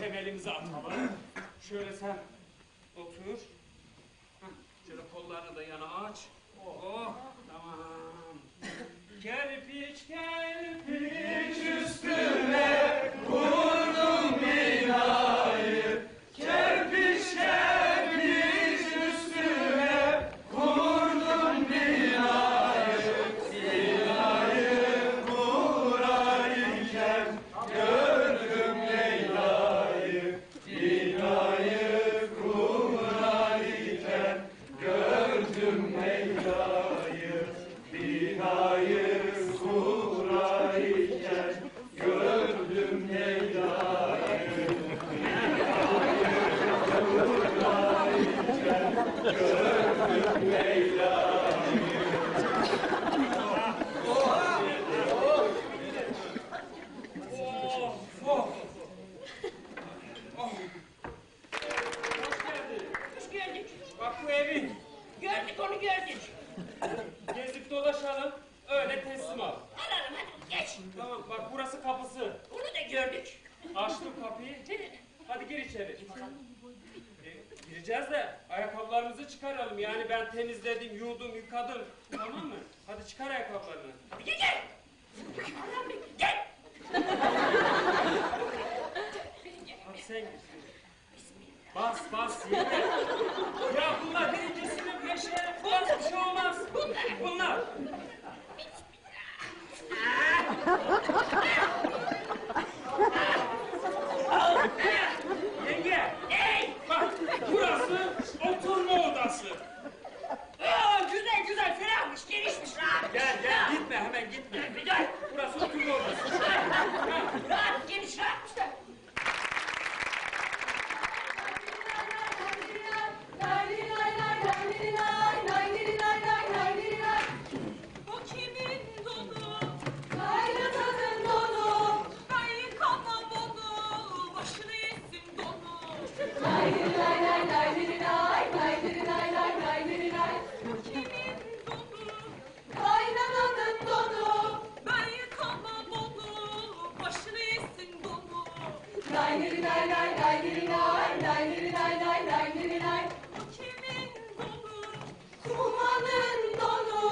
temelimizi atalım. Şöyle sen otur. Şöyle kollarını da yana aç. Oh, tamam. Kerpiçten Bak bu evin. Gördük onu gördük. Gezip dolaşalım. Öyle teslim al. Alalım hadi geç. Tamam bak burası kapısı. Bunu da gördük. Açtım kapıyı. Hadi gir içeri. E, gireceğiz de ayakkabılarımızı çıkaralım. Yani ben temizledim, yudum, yıkadım. Tamam mı? Hadi çıkar ayakkabılarını. Hadi gel gel. Be, gel. Hadi sen gir. Bas bas yeme. Ya bunlar birincisinin peşine. Bas Bu kimin donu?